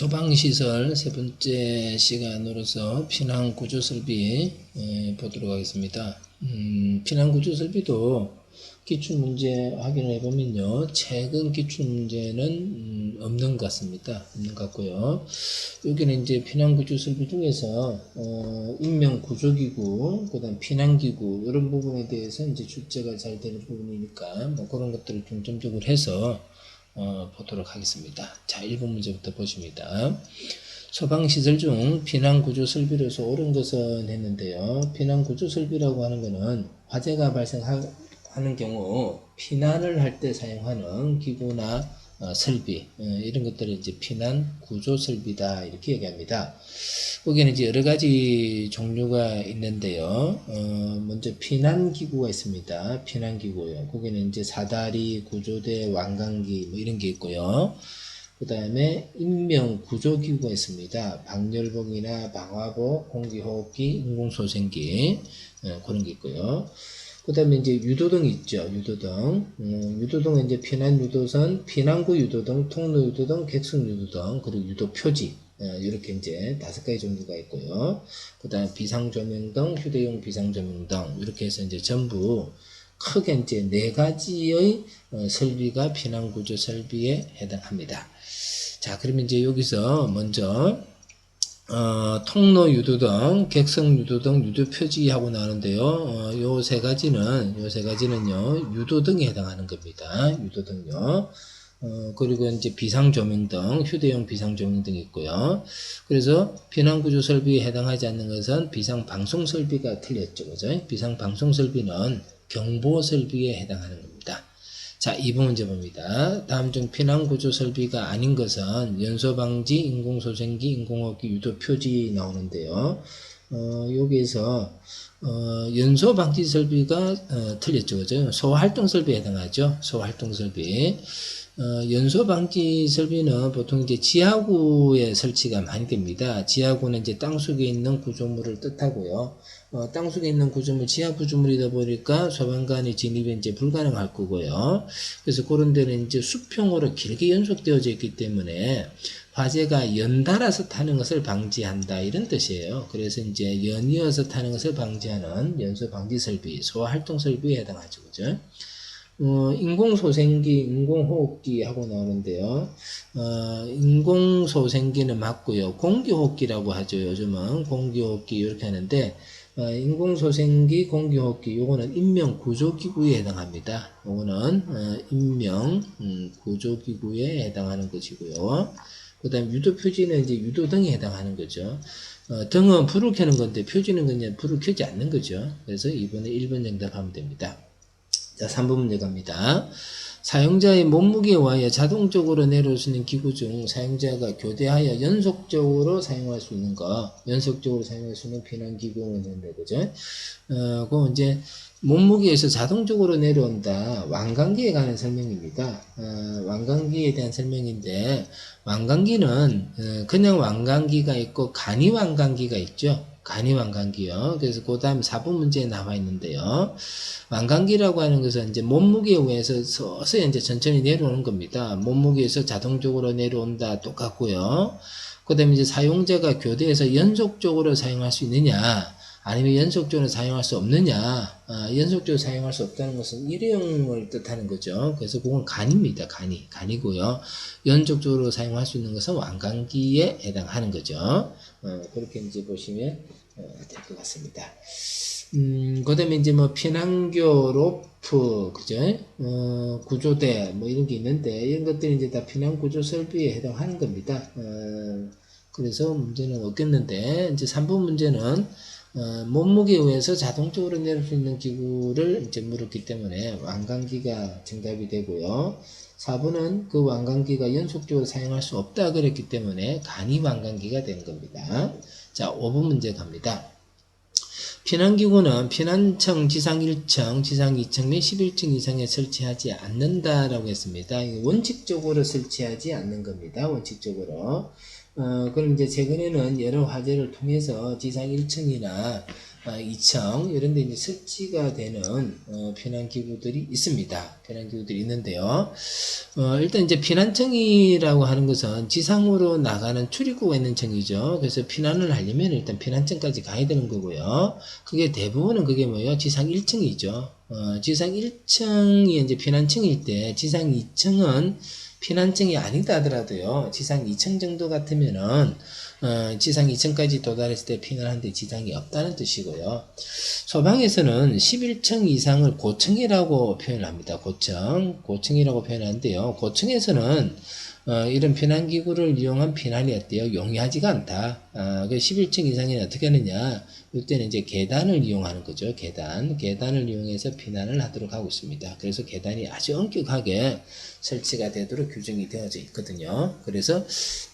소방시설 세 번째 시간으로서 피난구조 설비 에, 보도록 하겠습니다. 음, 피난구조 설비도 기출문제 확인을 해보면요. 최근 기출문제는 음, 없는 것 같습니다. 없는 것 같고요. 여기는 이제 피난구조 설비 중에서 어, 인명구조기구, 그 다음 피난기구 이런 부분에 대해서 이제 출제가 잘 되는 부분이니까 뭐 그런 것들을 중점적으로 해서 어, 보도록 하겠습니다. 자, 1번 문제부터 보십니다. 소방시설 중 피난구조 설비로서 옳은 것은 했는데요. 피난구조 설비라고 하는 것은 화재가 발생하는 경우 피난을 할 때 사용하는 기구나 어, 설비 어, 이런 것들을 이제 피난 구조 설비다 이렇게 얘기합니다. 거기는 이제 여러 가지 종류가 있는데요. 어, 먼저 피난 기구가 있습니다. 피난 기구요. 거기는 이제 사다리, 구조대, 왕강기 뭐 이런 게 있고요. 그 다음에 인명 구조 기구가 있습니다. 방열봉이나 방화복, 공기호흡기, 인공소생기 어, 그런 게 있고요. 그 다음에 이제 유도등 있죠. 유도등. 음, 유도등은 이제 피난 유도선, 피난구 유도등, 통로 유도등, 객석 유도등, 그리고 유도 표지. 어, 이렇게 이제 다섯 가지 종류가 있고요. 그 다음에 비상조명등, 휴대용 비상조명등, 이렇게 해서 이제 전부 크게 이제 네 가지의 어, 설비가 피난구조 설비에 해당합니다. 자, 그러면 이제 여기서 먼저 어, 통로 유도 등, 객석 유도 등, 유도 표지하고 나오는데요. 어, 요세 가지는, 요 세 가지는요, 유도 등에 해당하는 겁니다. 유도 등요. 어, 그리고 이제 비상조명 등, 휴대용 비상조명 등이 있고요. 그래서 피난구조 설비에 해당하지 않는 것은 비상방송 설비가 틀렸죠. 그죠? 비상방송 설비는 경보 설비에 해당하는 겁니다. 자, 2번 문제 봅니다. 다음 중 피난구조 설비가 아닌 것은 연소방지, 인공소생기, 인공호흡기, 유도 표지 나오는데요. 어, 여기에서 어, 연소방지 설비가 어, 틀렸죠. 그죠? 소활동 설비에 해당하죠. 소활동 설비. 어, 연소 방지 설비는 보통 이제 지하구에 설치가 많이 됩니다. 지하구는 이제 땅 속에 있는 구조물을 뜻하고요. 어, 땅속에 있는 구조물, 지하 구조물이다 보니까 소방관의 진입이 이제 불가능할 거고요. 그래서 그런 데는 이제 수평으로 길게 연속되어져 있기 때문에 화재가 연달아서 타는 것을 방지한다 이런 뜻이에요. 그래서 이제 연이어서 타는 것을 방지하는 연소 방지 설비, 소활동 설비에 해당하죠. 그죠? 어, 인공소생기, 인공호흡기 하고 나오는데요. 어, 인공소생기는 맞고요. 공기호흡기라고 하죠. 요즘은 공기호흡기 이렇게 하는데 어, 인공소생기, 공기호흡기 요거는 인명구조기구에 해당합니다. 요거는 어, 인명 음, 구조기구에 해당하는 것이고요. 그 다음 유도표지는 이제 유도등에 해당하는 거죠. 어, 등은 불을 켜는 건데 표지는 그냥 불을 켜지 않는 거죠. 그래서 이번에 1번 정답하면 됩니다. 자, 3번 문제 갑니다. 사용자의 몸무게와 하여 자동적으로 내려올 수 있는 기구 중 사용자가 교대하여 연속적으로 사용할 수 있는 거, 연속적으로 사용할 수 있는 비난기구는 된다, 그죠? 어, 그 이제 몸무게에서 자동적으로 내려온다. 왕관기에 관한 설명입니다. 어, 왕관기에 대한 설명인데, 왕관기는 어, 그냥 왕관기가 있고 간이 왕관기가 있죠. 간이 왕관기요. 그래서 그 다음 4번 문제에 나와 있는데요. 왕관기라고 하는 것은 이제 몸무게에 의해서 서서히 이제 천천히 내려오는 겁니다. 몸무게에서 자동적으로 내려온다 똑같고요. 그 다음에 이제 사용자가 교대에서 연속적으로 사용할 수 있느냐, 아니면 연속적으로 사용할 수 없느냐, 아, 연속적으로 사용할 수 없다는 것은 일회용을 뜻하는 거죠. 그래서 그건 간입니다. 간이. 간이고요. 연속적으로 사용할 수 있는 것은 왕관기에 해당하는 거죠. 어, 그렇게 이제 보시면 어, 될것 같습니다. 음, 그 다음에 이제 뭐 피난교, 로프, 그죠? 어, 구조대, 뭐 이런 게 있는데, 이런 것들이 이제 다 피난구조 설비에 해당하는 겁니다. 어, 그래서 문제는 없겠는데, 이제 3번 문제는, 어, 몸무게에 의해서 자동적으로 내릴 수 있는 기구를 이제 물었기 때문에 왕관기가 정답이 되고요. 4번은 그 왕관기가 연속적으로 사용할 수 없다 그랬기 때문에 간이 왕관기가 된 겁니다. 자, 5번 문제 갑니다. 피난기구는 피난청 지상 1층, 지상 2층 및 11층 이상에 설치하지 않는다라고 했습니다. 원칙적으로 설치하지 않는 겁니다. 원칙적으로. 어, 그럼 이제 최근에는 여러 화재를 통해서 지상 1층이나 아, 2층 이런 데 이제 설치가 되는 어, 피난 기구들이 있습니다. 피난 기구들이 있는데요. 어, 일단 이제 피난청이라고 하는 것은 지상으로 나가는 출입구가 있는 층이죠. 그래서 피난을 하려면 일단 피난청까지 가야 되는 거고요. 그게 대부분은 그게 뭐예요? 지상 1층이죠. 어, 지상 1층이 이제 피난층일 때 지상 2층은 피난층이 아니다 하더라도요. 지상 2층 정도 같으면은 어, 지상 2층까지 도달했을 때 피난하는데 지장이 없다는 뜻이고요. 소방에서는 11층 이상을 고층이라고 표현합니다. 고층, 고층이라고 표현하는데요. 고층에서는 어, 이런 피난기구를 이용한 피난이 어때요? 용이하지가 않다. 아, 그 11층 이상이 어떻게 하느냐? 이때는 이제 계단을 이용하는 거죠. 계단. 계단을 이용해서 피난을 하도록 하고 있습니다. 그래서 계단이 아주 엄격하게 설치가 되도록 규정이 되어져 있거든요. 그래서,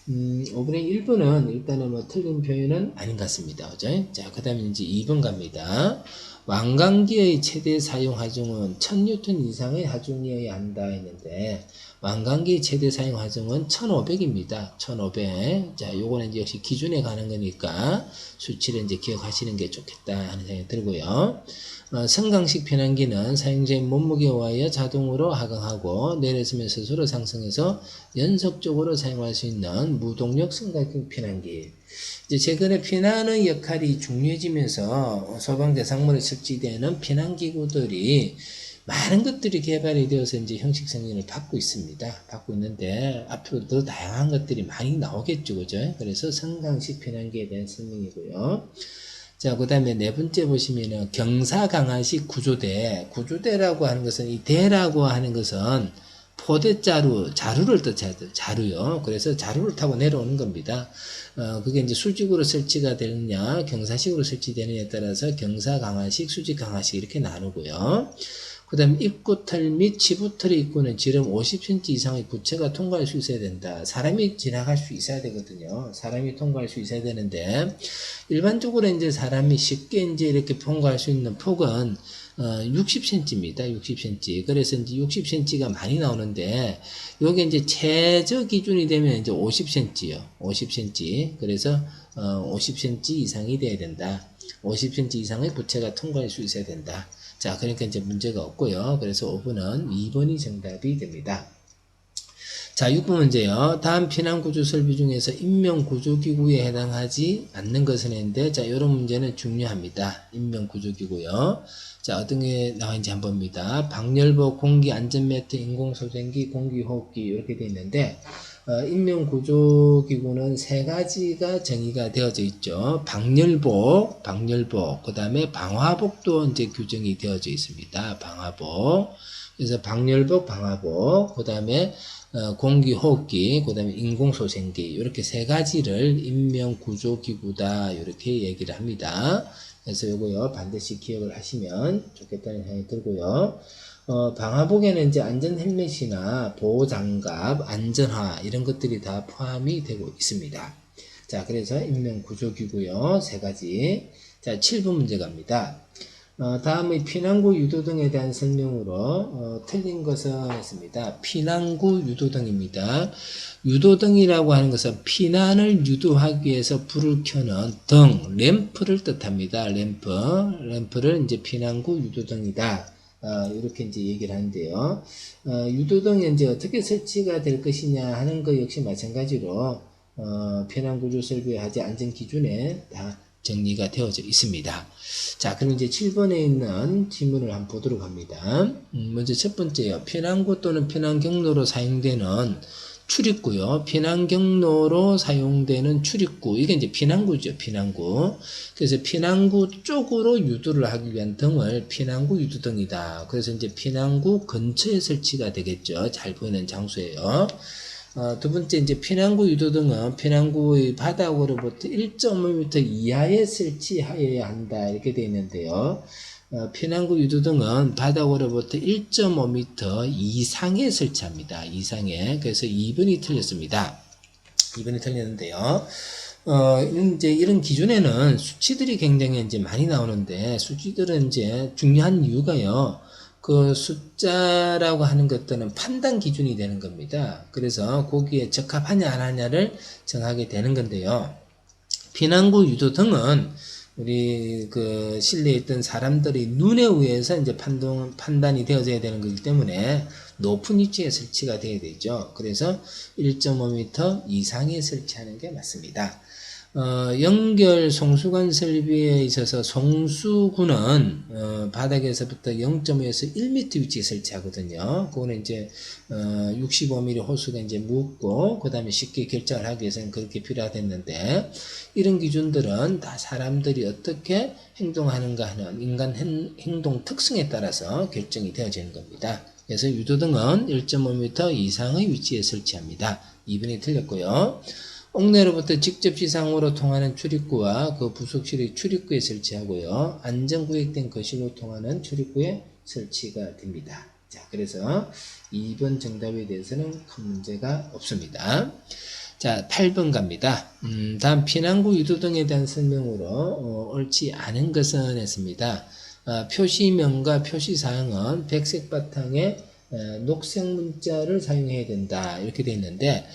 음, 5분의 1번은 일단은 뭐 틀린 표현은 아닌 것 같습니다. 그죠? 자, 그 다음에 이제 2번 갑니다. 왕강기의 최대 사용 하중은 1000뉴턴 이상의 하중이어야 한다 했는데 왕강기 최대 사용 하중은 1500입니다. 1500. 자, 요거는 이제 역시 기준에 가는 거니까 수치를 이제 기억하시는 게 좋겠다 하는 생각이 들고요. 어, 성강식 편향기는 사용자의 몸무게에 의하여 자동으로 하강하고 내려서면 스스로 상승해서 연속적으로 사용할 수 있는 무동력 성강식 편향기. 이제 최근에 피난의 역할이 중요해지면서 소방 대상물에 설치되는 피난 기구들이 많은 것들이 개발이 되어서 이제 형식 성인을 받고 있습니다. 받고 있는데 앞으로 더 다양한 것들이 많이 나오겠죠, 그죠? 그래서 성강식 피난기에 대한 설명이고요. 자, 그 다음에 네 번째 보시면은 경사 강화식 구조대. 구조대라고 하는 것은 이 대라고 하는 것은 포대자루, 자루를 뜻해야 돼요. 자루요. 그래서 자루를 타고 내려오는 겁니다. 어, 그게 이제 수직으로 설치가 되느냐, 경사식으로 설치되느냐에 따라서 경사 강화식, 수직 강화식 이렇게 나누고요. 그 다음 입구털 및 지부털의 입구는 지름 50cm 이상의 부채가 통과할 수 있어야 된다. 사람이 지나갈 수 있어야 되거든요. 사람이 통과할 수 있어야 되는데, 일반적으로 이제 사람이 쉽게 이제 이렇게 통과할 수 있는 폭은 어, 60cm입니다. 60cm. 그래서 이제 60cm가 많이 나오는데, 요게 이제 최저 기준이 되면 이제 50cm요. 50cm. 그래서, 어, 50cm 이상이 돼야 된다. 50cm 이상의 부채가 통과할 수 있어야 된다. 자, 그러니까 이제 문제가 없고요. 그래서 5번은 2번이 정답이 됩니다. 자, 6번 문제요. 다음 피난구조 설비 중에서 인명구조기구에 해당하지 않는 것은 했는데, 자, 이런 문제는 중요합니다. 인명구조기구요. 자, 어떤 게 나와있는지 한번 봅니다. 방열복, 공기 안전매트, 인공소생기, 공기호흡기, 이렇게 되어 있는데, 어, 인명구조기구는 세 가지가 정의가 되어져 있죠. 방열복, 방열복, 그 다음에 방화복도 이제 규정이 되어져 있습니다. 방화복. 그래서 방열복, 방화복, 그 다음에 어, 공기호흡기, 그 다음에 인공소생기, 이렇게 세 가지를 인명구조기구다, 이렇게 얘기를 합니다. 그래서 요거요, 반드시 기억을 하시면 좋겠다는 생각이 들고요. 어, 방화복에는 이제 안전 헬멧이나 보호 장갑, 안전화, 이런 것들이 다 포함이 되고 있습니다. 자, 그래서 인명 구조기구요, 세 가지. 자, 7번 문제 갑니다. 어, 다음의 피난구 유도 등에 대한 설명으로 어, 틀린 것은 했습니다. 피난구 유도 등입니다. 유도 등이라고 하는 것은 피난을 유도하기 위해서 불을 켜는 등, 램프를 뜻합니다. 램프, 램프를 이제 피난구 유도 등이다. 어, 이렇게 이제 얘기를 하는데요. 어, 유도 등이 이제 어떻게 설치가 될 것이냐 하는 것 역시 마찬가지로 어, 피난구조 설비하지 안전 기준에 다 정리가 되어져 있습니다. 자, 그럼 이제 7번에 있는 지문을 한번 보도록 합니다. 음, 먼저 첫 번째요. 피난구 또는 피난 경로로 사용되는 출입구요. 피난 경로로 사용되는 출입구. 이게 이제 피난구죠. 피난구. 그래서 피난구 쪽으로 유도를 하기 위한 등을 피난구 유도등이다. 그래서 이제 피난구 근처에 설치가 되겠죠. 잘 보이는 장소에요. 어, 두 번째 이제 피난구 유도 등은 피난구의 바닥으로부터 1.5m 이하에 설치하여야 한다 이렇게 되어 있는데요. 어, 피난구 유도 등은 바닥으로부터 1.5m 이상에 설치합니다. 이상에 그래서 2번이 틀렸습니다. 2번이 틀렸는데요. 어, 이제 이런 기준에는 수치들이 굉장히 이제 많이 나오는데 수치들은 이제 중요한 이유가요. 그 숫자라고 하는 것들은 판단 기준이 되는 겁니다. 그래서 거기에 적합하냐 안 하냐를 정하게 되는 건데요. 피난구 유도 등은 우리 그 실내에 있던 사람들이 눈에 의해서 이제 판단, 판단이 되어져야 되는 거기 때문에 높은 위치에 설치가 돼야 되죠. 그래서 1.5m 이상에 설치하는 게 맞습니다. 어, 연결 송수관 설비에 있어서 송수구는 어, 바닥에서부터 0.5에서 1m 위치에 설치하거든요. 그거는 이제 어, 65mm 호수가 이제 묻고 그 다음에 쉽게 결정을 하기 위해서는 그렇게 필요하겠는데 이런 기준들은 다 사람들이 어떻게 행동하는가 하는 인간 행- 행동 특성에 따라서 결정이 되어지는 겁니다. 그래서 유도등은 1.5m 이상의 위치에 설치합니다. 2번이 틀렸고요. 옥내로부터 직접 지상으로 통하는 출입구와 그 부속실의 출입구에 설치하고요. 안전구역된 거실로 통하는 출입구에 설치가 됩니다. 자, 그래서 2번 정답에 대해서는 큰 문제가 없습니다. 자, 8번 갑니다. 음, 다음 피난구 유도 등에 대한 설명으로 어, 옳지 않은 것은 했습니다. 아, 표시명과 표시사항은 백색 바탕에 에, 녹색 문자를 사용해야 된다. 이렇게 되어 있는데,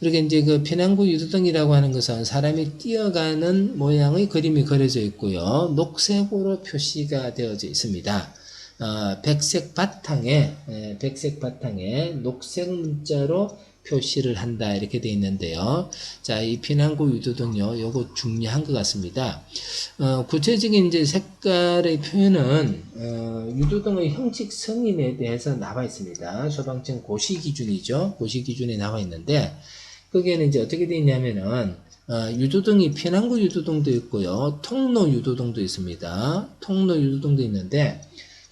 그렇게 이제 그 피난구 유도등이라고 하는 것은 사람이 뛰어가는 모양의 그림이 그려져 있고요. 녹색으로 표시가 되어져 있습니다. 어, 백색 바탕에, 에, 백색 바탕에 녹색 문자로 표시를 한다. 이렇게 되어 있는데요. 자, 이 피난구 유도등요. 요거 중요한 것 같습니다. 어, 구체적인 이제 색깔의 표현은 어, 유도등의 형식 성인에 대해서 나와 있습니다. 소방청 고시 기준이죠. 고시 기준에 나와 있는데 거기에는 이제 어떻게 되어 있냐면은 어, 유도등이 피난구 유도등도 있고요. 통로 유도등도 있습니다. 통로 유도등도 있는데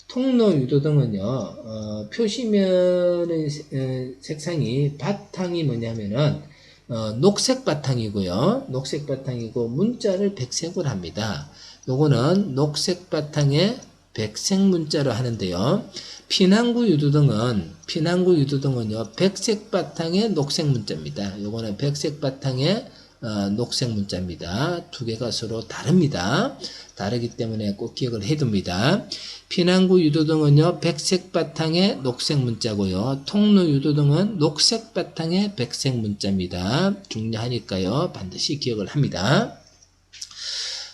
통로 유도등은요, 어, 표시면의 세- 에, 색상이 바탕이 뭐냐면은 어, 녹색 바탕이고요. 녹색 바탕이고 문자를 백색으로 합니다. 요거는 녹색 바탕에 백색 문자로 하는데요. 피난구 유도등은 피난구 유도등은요 백색 바탕에 녹색 문자입니다. 요거는 백색 바탕에 어, 녹색 문자입니다. 두 개가 서로 다릅니다. 다르기 때문에 꼭 기억을 해둡니다. 피난구 유도등은요 백색 바탕에 녹색 문자고요. 통로 유도등은 녹색 바탕에 백색 문자입니다. 중요하니까요 반드시 기억을 합니다.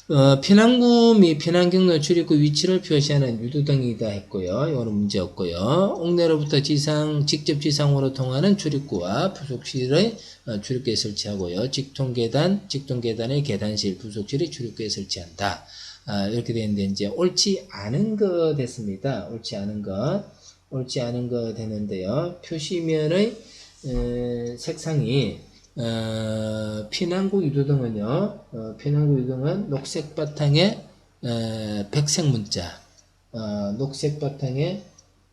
어, 피난구 및 피난경로 출입구 위치를 표시하는 유도등이다 했고요. 이거는 문제 없고요. 옥내로부터 지상, 직접 지상으로 통하는 출입구와 부속실의 어, 출입구에 설치하고요. 직통계단, 직통계단의 계단실, 부속실의 출입구에 설치한다. 아, 이렇게 되는데 이제 옳지 않은 것 됐습니다. 옳지 않은 것. 옳지 않은 것 되는데요. 표시면의 에, 색상이 어, 피난구 유도등은요, 어, 피난구 유도등은 녹색 바탕에 에, 백색 문자, 어, 녹색 바탕에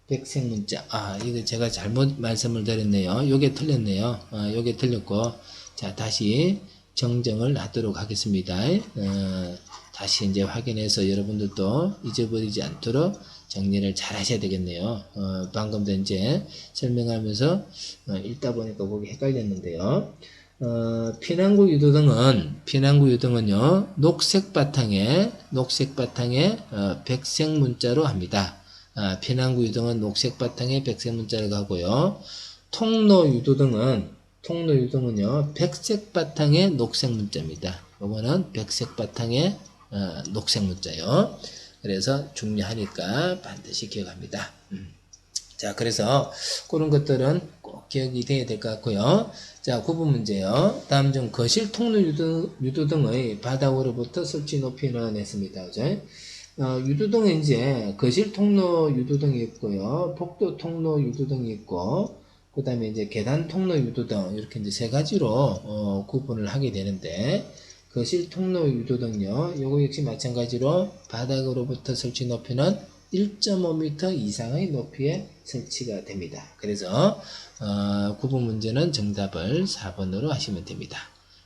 백색 문자. 아, 이거 제가 잘못 말씀을 드렸네요. 요게 틀렸네요. 어, 요게 틀렸고, 자, 다시 정정을 하도록 하겠습니다. 어, 다시 이제 확인해서 여러분들도 잊어버리지 않도록 정리를 잘 하셔야 되겠네요. 어, 방금도 이제 설명하면서 어, 읽다 보니까 거기 헷갈렸는데요. 어, 피난구 유도등은 피난구 유도등은요 녹색 바탕에 녹색 바탕에 어, 백색 문자로 합니다. 아, 피난구 유도등은 녹색 바탕에 백색 문자를 가고요. 통로 유도등은 통로 유도등은요 백색 바탕에 녹색 문자입니다. 이거는 백색 바탕에 어, 녹색 문자요. 그래서 중요하니까 반드시 기억합니다. 음. 자, 그래서 그런 것들은 꼭 기억이 돼야 될 것 같고요. 자, 9번 문제요. 다음 중 거실 통로 유도, 유도등의 바닥으로부터 설치 높이는 했습니다. 그죠? 어, 유도등은 이제 거실 통로 유도등이 있고요. 복도 통로 유도등이 있고, 그 다음에 이제 계단 통로 유도등, 이렇게 이제 세 가지로, 어, 구분을 하게 되는데, 거실 통로 유도등요. 요거 역시 마찬가지로 바닥으로부터 설치 높이는 1.5m 이상의 높이에 설치가 됩니다. 그래서 어, 9번 문제는 정답을 4번으로 하시면 됩니다.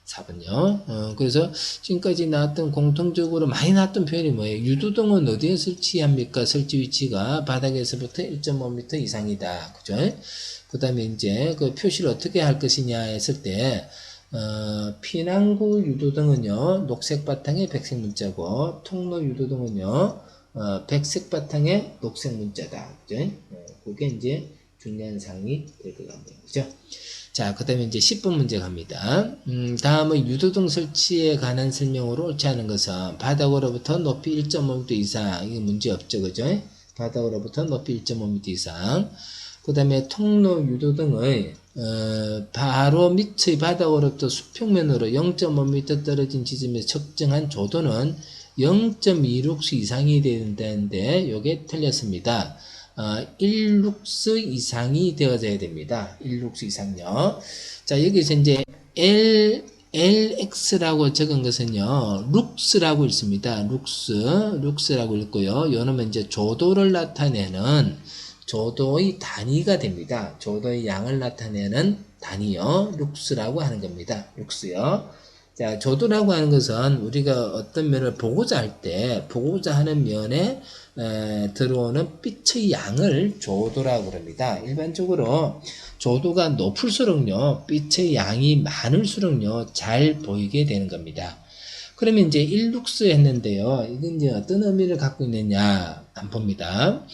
4번요. 어, 그래서 지금까지 나왔던 공통적으로 많이 나왔던 표현이 뭐예요? 유도등은 어디에 설치합니까? 설치 위치가 바닥에서부터 1.5m 이상이다. 그죠? 그 다음에 이제 그 표시를 어떻게 할 것이냐 했을 때 어, 피난구 유도등은요, 녹색 바탕에 백색 문자고, 통로 유도등은요, 어, 백색 바탕에 녹색 문자다. 그죠? 어, 그게 이제 중요한 사항이 될 것 같네요. 그죠? 자, 그 다음에 이제 10분 문제 갑니다. 음, 다음은 유도등 설치에 관한 설명으로 옳지 않은 것은 바닥으로부터 높이 1.5m 이상, 이게 문제 없죠, 그죠? 바닥으로부터 높이 1.5m 이상. 그 다음에 통로 유도 등의 어, 바로 밑의 바닥으로부터 수평면으로 0.5m 떨어진 지점에서 측정한 조도는 0.26수 이상이 된다는데 요게 틀렸습니다. 어, 1룩스 이상이 되어져야 됩니다. 1룩스 이상요. 자, 여기서 이제 L, LX라고 적은 것은요, 룩스라고 읽습니다. 룩스, 룩스라고 읽고요. 요 놈은 이제 조도를 나타내는 조도의 단위가 됩니다. 조도의 양을 나타내는 단위요. 룩스라고 하는 겁니다. 룩스요. 자, 조도라고 하는 것은 우리가 어떤 면을 보고자 할 때, 보고자 하는 면에 에, 들어오는 빛의 양을 조도라고 합니다. 일반적으로 조도가 높을수록요, 빛의 양이 많을수록요, 잘 보이게 되는 겁니다. 그러면 이제 일룩스 했는데요. 이건 이제 어떤 의미를 갖고 있느냐, 안 봅니다.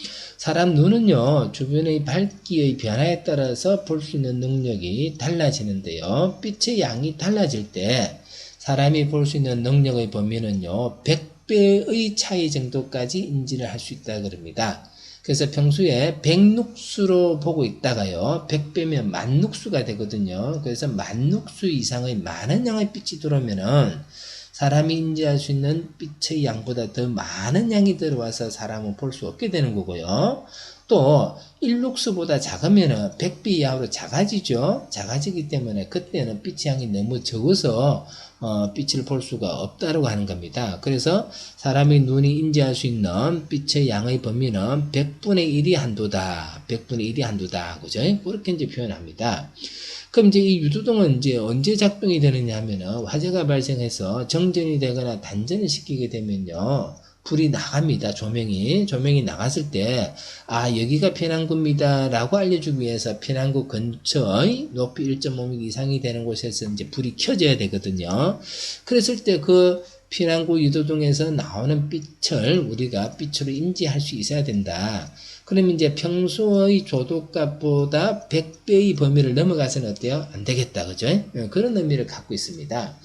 사람 눈은요, 주변의 밝기의 변화에 따라서 볼 수 있는 능력이 달라지는데요. 빛의 양이 달라질 때, 사람이 볼 수 있는 능력의 범위는요, 100배의 차이 정도까지 인지를 할 수 있다 그럽니다. 그래서 평소에 100룩수로 보고 있다가요, 100배면 만룩수가 되거든요. 그래서 만룩수 이상의 많은 양의 빛이 들어오면은 사람이 인지할 수 있는 빛의 양보다 더 많은 양이 들어와서 사람은 볼 수 없게 되는 거고요. 또 1룩수보다 작으면 100배 이하로 작아지죠. 작아지기 때문에 그때는 빛의 양이 너무 적어서 어, 빛을 볼 수가 없다고 하는 겁니다. 그래서 사람의 눈이 인지할 수 있는 빛의 양의 범위는 100분의 1이 한도다. 100분의 1이 한도다. 그죠? 그렇게 이제 표현합니다. 그럼 이제 이 유도등은 이제 언제 작동이 되느냐 하면은 화재가 발생해서 정전이 되거나 단전을 시키게 되면요. 불이 나갑니다. 조명이. 조명이 나갔을 때, 아, 여기가 피난구입니다. 라고 알려주기 위해서 피난구 근처의 높이 1.5m 이상이 되는 곳에서 이제 불이 켜져야 되거든요. 그랬을 때 그 피난구 유도등에서 나오는 빛을 우리가 빛으로 인지할 수 있어야 된다. 그러면 이제 평소의 조도값보다 100배의 범위를 넘어가서는 어때요? 안 되겠다. 그죠? 예, 그런 의미를 갖고 있습니다.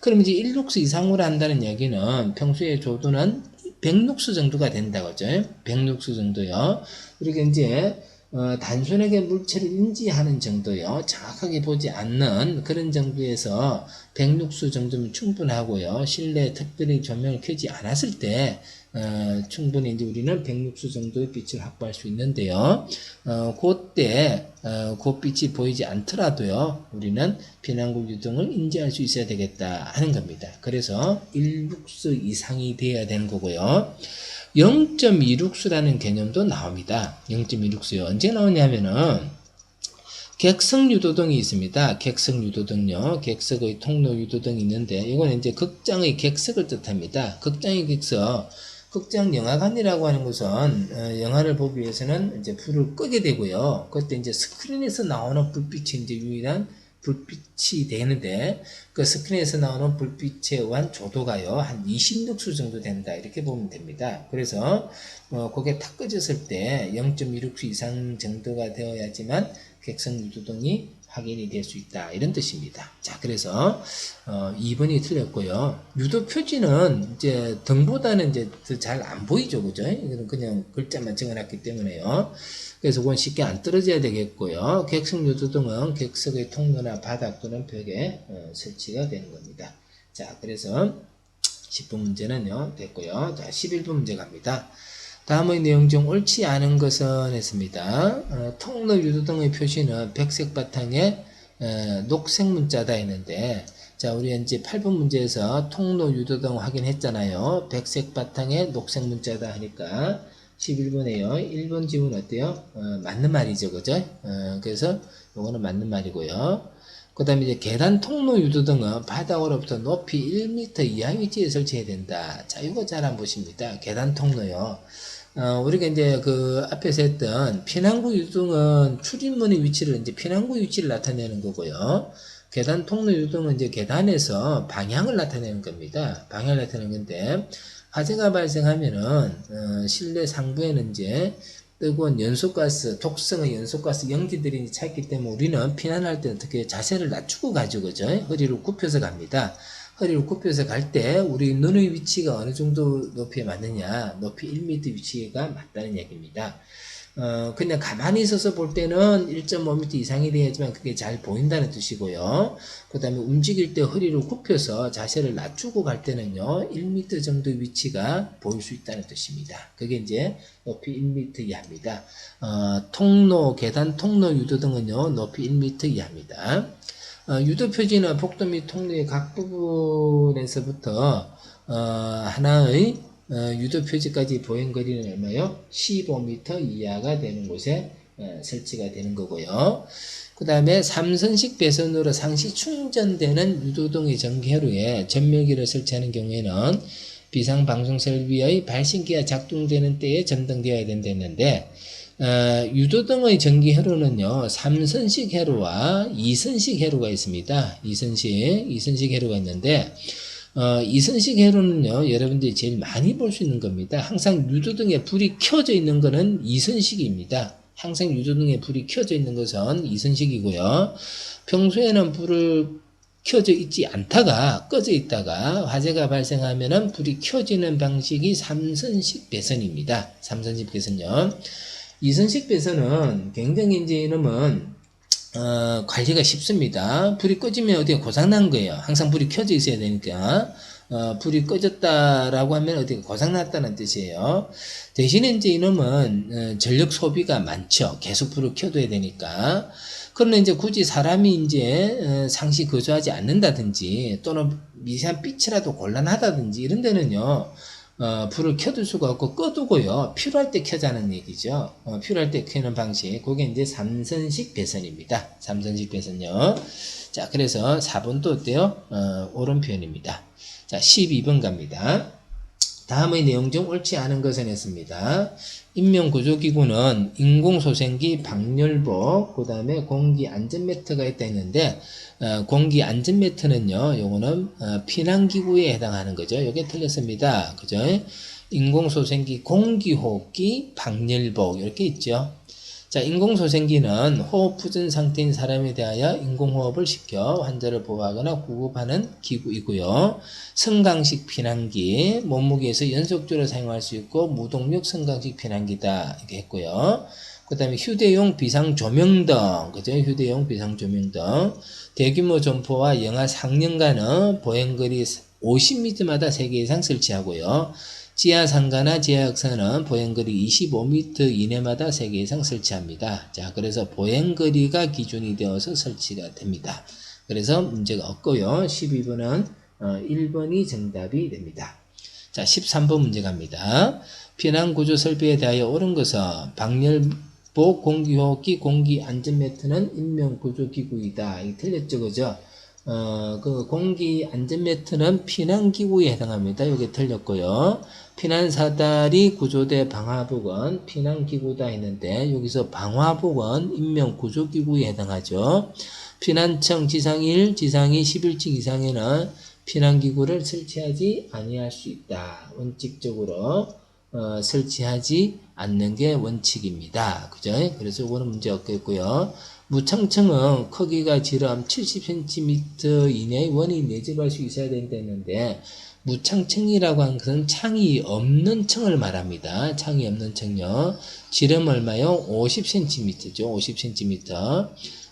그럼 이제 1룩스 이상으로 한다는 얘기는 평소의 조도는 100룩스 정도가 된다. 그죠? 100룩스 정도요. 우리가 이제 어, 단순하게 물체를 인지하는 정도요. 정확하게 보지 않는 그런 정도에서 100룩스 정도면 충분하고요. 실내 특별히 조명을 켜지 않았을 때 어, 충분히 이제 우리는 106수 정도의 빛을 확보할 수 있는데요. 어, 그때 어, 그 빛이 보이지 않더라도요. 우리는 피난구 유동을 인지할 수 있어야 되겠다 하는 겁니다. 그래서 1룩수 이상이 돼야 되는 거고요. 0.2룩수라는 개념도 나옵니다. 0.2룩수요. 언제 나오냐면은 객석 유도등이 있습니다. 객석 유도등요. 객석의 통로 유도등이 있는데 이거는 이제 극장의 객석을 뜻합니다. 극장의 객석 극장 영화관이라고 하는 것은 어, 영화를 보기 위해서는 이제 불을 끄게 되고요. 그때 이제 스크린에서 나오는 불빛이 이제 유일한 불빛이 되는데 그 스크린에서 나오는 불빛에 의한 조도가요 한 20룩수 정도 된다 이렇게 보면 됩니다. 그래서 어, 그게 탁 꺼졌을 때 0.16수 이상 정도가 되어야지만 객성 유도등이 확인이 될 수 있다 이런 뜻입니다. 자 그래서 어, 2번이 틀렸고요. 유도 표지는 이제 등보다는 이제 잘 안 보이죠, 그죠? 이거는 그냥 글자만 적어놨기 때문에요. 그래서 그건 쉽게 안 떨어져야 되겠고요. 객석 유도 등은 객석의 통로나 바닥 또는 벽에 어, 설치가 되는 겁니다. 자 그래서 10분 문제는요 됐고요. 자 11분 문제 갑니다. 다음의 내용 중 옳지 않은 것은 했습니다. 어, 통로 유도 등의 표시는 백색 바탕에 어, 녹색 문자다 했는데 자 우리 이제 8번 문제에서 통로 유도 등 확인했잖아요. 백색 바탕에 녹색 문자다 하니까 11번에요. 1번 지문 어때요? 어, 맞는 말이죠. 그죠? 어, 그래서 요거는 맞는 말이고요. 그 다음에 이제 계단 통로 유도 등은 바닥으로부터 높이 1m 이하 위치에 설치해야 된다. 자, 이거 잘 안 보십니다. 계단 통로요. 어, 우리가 이제 그 앞에서 했던 피난구 유등은 출입문의 위치를 이제 피난구 위치를 나타내는 거고요. 계단 통로 유등은 이제 계단에서 방향을 나타내는 겁니다. 방향을 나타내는 건데 화재가 발생하면은 어, 실내 상부에는 이제 뜨거운 연소가스, 독성의 연소가스 영지들이 차 있기 때문에 우리는 피난할 때 어떻게 자세를 낮추고 가죠, 그죠? 허리를 굽혀서 갑니다. 허리를 굽혀서 갈 때 우리 눈의 위치가 어느 정도 높이에 맞느냐, 높이 1m 위치가 맞다는 얘기입니다. 어, 그냥 가만히 있어서 볼 때는 1.5m 이상이 돼야지만 그게 잘 보인다는 뜻이고요. 그 다음에 움직일 때 허리를 굽혀서 자세를 낮추고 갈 때는요, 1m 정도 위치가 보일 수 있다는 뜻입니다. 그게 이제 높이 1m 이하입니다. 어, 통로, 계단 통로 유도 등은요, 높이 1m 이하입니다. 어, 유도 표지는 복도 및 통로의 각 부분에서부터 어, 하나의 어, 유도 표지까지 보행 거리는 얼마요? 15m 이하가 되는 곳에 어, 설치가 되는 거고요. 그 다음에 삼선식 배선으로 상시 충전되는 유도등의 전기회로에 전멸기를 설치하는 경우에는 비상방송 설비의 발신기가 작동되는 때에 전등되어야 된다는데 어, 유도등의 전기 회로는요, 3선식 회로와 2선식 회로가 있습니다. 2선식, 2선식 회로가 있는데, 어, 이선식 회로는요, 여러분들이 제일 많이 볼 수 있는 겁니다. 항상 유도등에 불이 켜져 있는 것은 이선식입니다. 항상 유도등에 불이 켜져 있는 것은 이선식이고요. 평소에는 불을 켜져 있지 않다가 꺼져 있다가 화재가 발생하면은 불이 켜지는 방식이 삼선식 배선입니다. 삼선식 배선요. 이선식 배선은 굉장히 이제 이놈은 어, 관리가 쉽습니다. 불이 꺼지면 어디가 고장난 거예요. 항상 불이 켜져 있어야 되니까. 어, 불이 꺼졌다라고 하면 어디가 고장났다는 뜻이에요. 대신에 이제 이놈은 어, 전력 소비가 많죠. 계속 불을 켜둬야 되니까. 그러면 이제 굳이 사람이 이제 어, 상시 거주하지 않는다든지 또는 미세한 빛이라도 곤란하다든지 이런 데는요. 어, 불을 켜둘 수가 없고 꺼두고요. 필요할 때 켜자는 얘기죠. 어, 필요할 때 켜는 방식. 그게 이제 삼선식 배선입니다. 삼선식 배선요. 자, 그래서 4번도 어때요? 어, 옳은 표현입니다. 자, 12번 갑니다. 다음의 내용 중 옳지 않은 것은 했습니다. 인명구조기구는 인공소생기, 방열복, 그 다음에 공기안전매트가 있다 했는데, 어, 공기안전매트는요, 요거는 어, 피난기구에 해당하는 거죠. 요게 틀렸습니다. 그죠? 인공소생기, 공기호흡기, 방열복, 이렇게 있죠. 자, 인공소생기는 호흡 부전 상태인 사람에 대하여 인공호흡을 시켜 환자를 보호하거나 구급하는 기구이고요. 성강식 피난기, 몸무게에서 연속적으로 사용할 수 있고 무동력 성강식 피난기다 이렇게 했고요. 그 다음에 휴대용 비상조명등, 그죠? 휴대용 비상조명등. 대규모 점포와 영하 상년간은 보행거리 50m마다 3개 이상 설치하고요. 지하 상가나 지하 역사는 보행거리 25m 이내마다 3개 이상 설치합니다. 자, 그래서 보행거리가 기준이 되어서 설치가 됩니다. 그래서 문제가 없고요. 12번은 어, 1번이 정답이 됩니다. 자, 13번 문제 갑니다. 피난구조 설비에 대하여 옳은 것은 방열복 공기호흡기 공기 안전매트는 인명구조기구이다. 이 틀렸죠, 그죠? 어, 그 공기 안전 매트는 피난 기구에 해당합니다. 이게 틀렸고요. 피난 사다리 구조대 방화복은 피난 기구다 했는데 여기서 방화복은 인명 구조 기구에 해당하죠. 피난청 지상 1, 지상 2, 11층 이상에는 피난 기구를 설치하지 아니할 수 있다. 원칙적으로 어, 설치하지 않는 게 원칙입니다. 그죠? 그래서 이거는 문제 없겠고요. 무창청은 크기가 지름 70cm 이내의 원이 내집할 수 있어야 된다는데 무창청이라고 하는 것은 창이 없는 청을 말합니다. 창이 없는 청요. 지름 얼마요? 50cm죠. 50cm.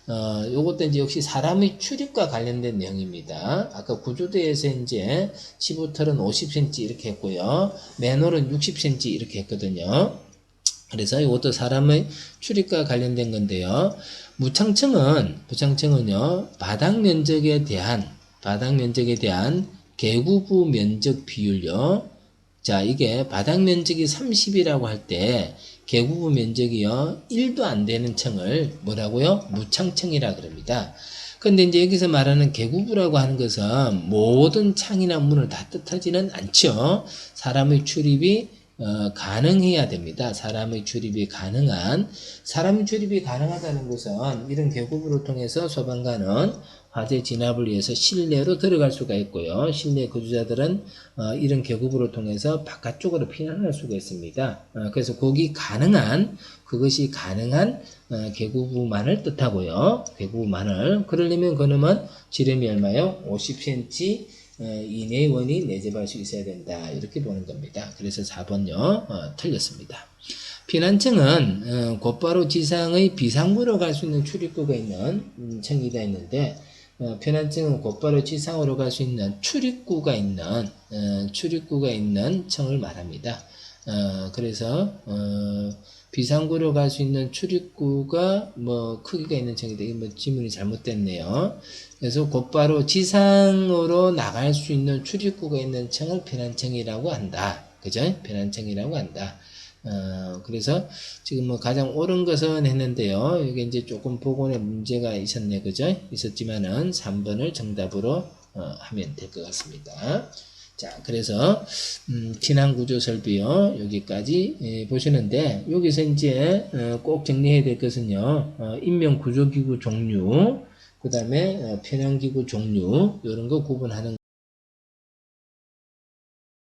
어, 요것도 이제 역시 사람의 출입과 관련된 내용입니다. 아까 구조대에서 이제 15털은 50cm 이렇게 했고요. 맨홀은 60cm 이렇게 했거든요. 그래서 이것도 사람의 출입과 관련된 건데요. 무창청은 무창청은요 바닥 면적에 대한 바닥 면적에 대한 개구부 면적 비율요. 자 이게 바닥 면적이 30이라고 할 때 개구부 면적이요 1도 안 되는 청을 뭐라고요 무창청이라 그럽니다. 근데 이제 여기서 말하는 개구부라고 하는 것은 모든 창이나 문을 다 뜻하지는 않죠. 사람의 출입이 어, 가능해야 됩니다. 사람의 출입이 가능한 사람 출입이 가능하다는 것은 이런 계급으로 통해서 소방관은 화재 진압을 위해서 실내로 들어갈 수가 있고요. 실내 거주자들은 어, 이런 계급으로 통해서 바깥쪽으로 피난할 수가 있습니다. 어, 그래서 거기 가능한 그것이 가능한 어, 계구부만을 뜻하고요. 계구부만을 그러려면 그놈은 지름이 얼마요? 50cm 어, 이내의 원이 내재할 수 있어야 된다. 이렇게 보는 겁니다. 그래서 4번요. 어, 틀렸습니다. 피난층은 어, 곧바로 지상의 비상구로 갈 수 있는 출입구가 있는 음, 층이 되어 있는데 어, 피난층은 곧바로 지상으로 갈 수 있는 출입구가 있는 어, 출입구가 있는 층을 말합니다. 어, 그래서 어, 비상구로 갈 수 있는 출입구가 뭐 크기가 있는 층이다. 이거 뭐 지문이 잘못됐네요. 그래서 곧바로 지상으로 나갈 수 있는 출입구가 있는 층을 피난층이라고 한다. 그죠? 피난층이라고 한다. 어, 그래서 지금 뭐 가장 옳은 것은 했는데요. 이게 이제 조금 복원에 문제가 있었네. 그죠? 있었지만은 3번을 정답으로 어, 하면 될 것 같습니다. 자, 그래서 음, 피난 구조 설비요 여기까지 예, 보시는데 여기서 이제 어, 꼭 정리해야 될 것은요 어, 인명 구조 기구 종류 그 다음에 피난 기구 종류 이런 거 구분하는